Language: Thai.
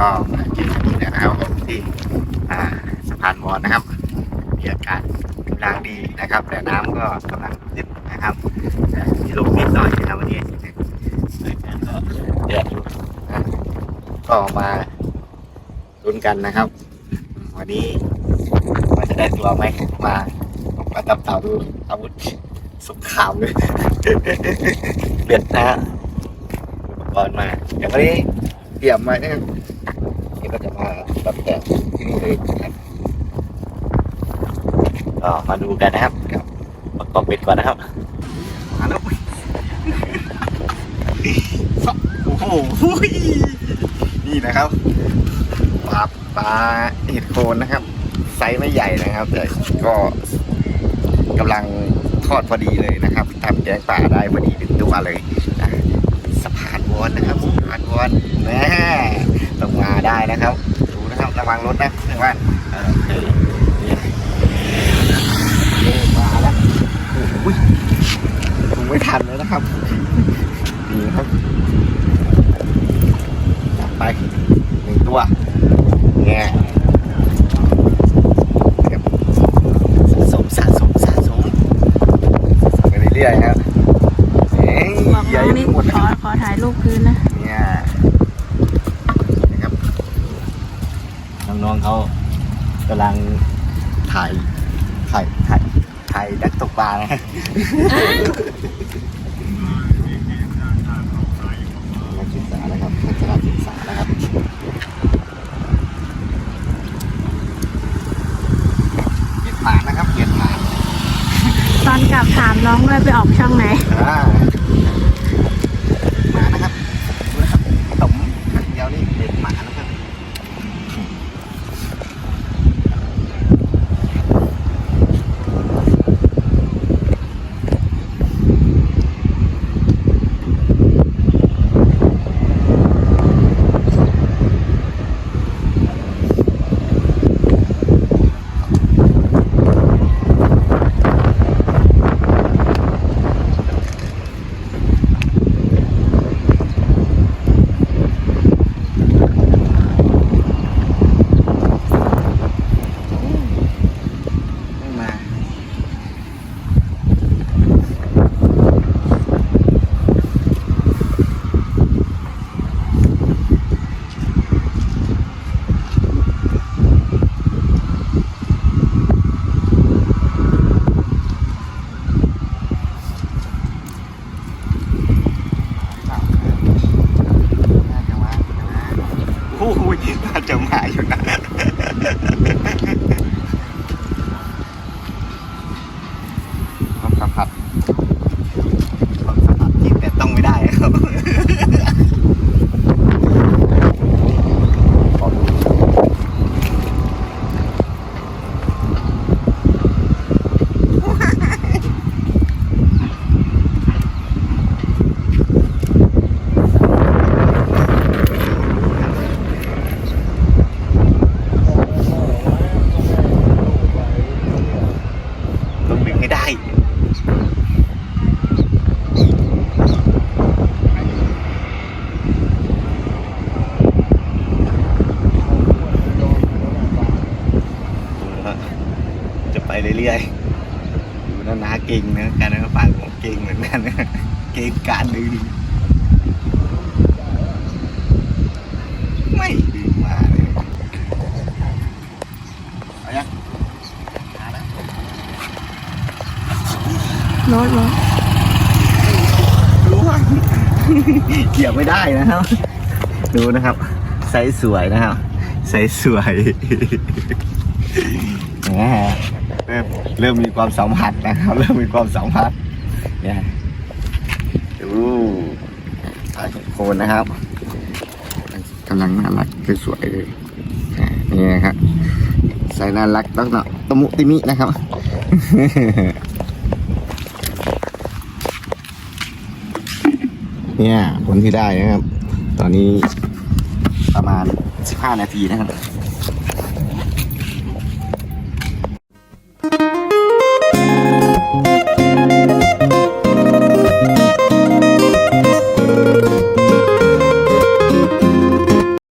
ก็มาเจอกันอีกแล้นะครับที่สะพานมอนนะครับมีอากาศกำลังดีนะครับ แต่น้ำก็กำลังลึกนะครับแต่มีลมนิดหน่อยนะครับวันนี้ก็เดือดอยู่นะก็มาลุ้นกันนะครับ วันนี้มันจะได้ตัวไหมมามาตับเต่าดูอาวุธสงครามเลยเบียดนะฮะอุปกรณ์มาอย่างวันนี้ รียมไว้นะครับนี่ก็จะมาตับแต่งที่นี่เลยนะครับก็มาดูกันนะครับกับประกอบเบ็ดก่อนนะครับมาแล้วโอ้โหนี่นะครับปลาปลาเห็ดโคนนะครับ ไซส์ไม่ใหญ่นะครับแต่ก็กำลังทอดพอดีเลยนะครับทำแกงป่าได้พอดีถึงตัวเลยนะ สะพานวอนนะครับสะพานวอนแน่ต้องมาได้นะครับ ดูนะครับระวังรถนะเพื่อนบ้านมาแล้วโอ้ยคงไม่ทันแล้วนะครับนี่ครับจับไปหนึ่งตัวเนี่ยสะสมสะสมสะสมไปเรื่อยๆครับเอ้ย บอก ให น้ ญ่ องนี่ หมดนะ ขคอรับขอถ่ายรูปคืนนะ เนี่ยนะครับ น้องๆเขากำลังถ่ายถ่ายถ่ายถ่ายนักตกปลานะนักศึกษานะครับนักศึกษานะครับเกียดหมานะครับเกียดหมาตอนกลับถามน้องด้วยไปออกช่องไหน อ่าหมานะครับดูนะครับตมครั้งเดียวนี่เด็ดหมานะครับไม่มาน่าจะมาอยู่นะโอ้ยน่า จะมาอยู่นะความสัมผัสความสัมผัสที่แต่ต้องไม่ได้ครับขอดูต้องดึง ให้ได้จะไปเรื่อยๆดูนะนาเก่งนะการนักฟังผมเก่งเหมือนกันนะเก่งการดึงไม่ดึงมาเลยเอายังมาแล้ว รถรถรู้ว่าเกี่ยวไม่ได้นะครับ ดูนะครับไซส์สวยนะครับไซส์สวยเริ่มเริ่มมีความสัมผัสนะครับ เริ่มมีความสัมผัสเนี่ยดูสายโคนนะครับกำลังน่ารักคือสวยเลยนี่นะครับใส่น่ารักต้องเนาะตะมุติมินะครับ เนี่ยผลที่ได้นะครับ ตอนนี้ประมาณ 15 นาทีนะครับ